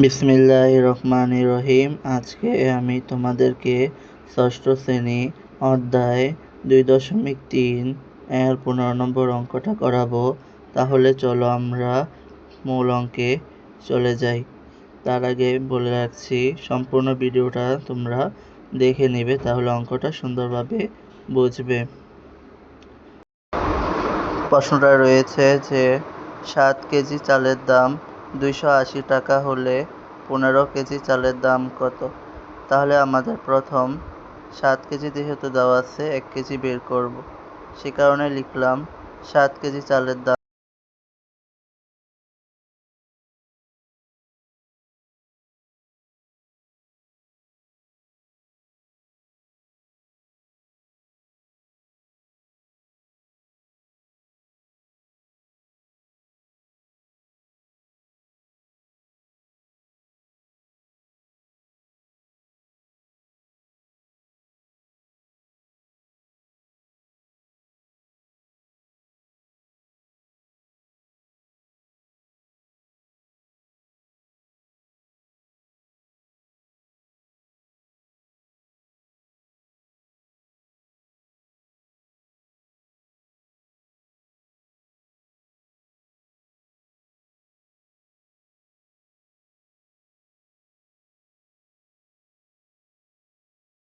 বিসমিল্লাহ রহমান রহিম আজকে আমি তোমাদেরকে ষষ্ঠ শ্রেণি অধ্যায় দুই দশমিক তিন এর পনেরো নম্বর অঙ্কটা করাবো। তাহলে চলো আমরা মূল অঙ্কে চলে যাই। তার আগে বলে রাখছি, সম্পূর্ণ ভিডিওটা তোমরা দেখে নেবে, তাহলে অঙ্কটা সুন্দরভাবে বুঝবে। প্রশ্নটা রয়েছে যে, সাত কেজি চালের দাম দুইশো আশি টাকা হলে পনেরো কেজি চালের দাম কত? তাহলে আমাদের প্রথম সাত কেজি যেহেতু দেওয়া আছে, এক কেজি বের করব। সে কারণে লিখলাম সাত কেজি চালের দাম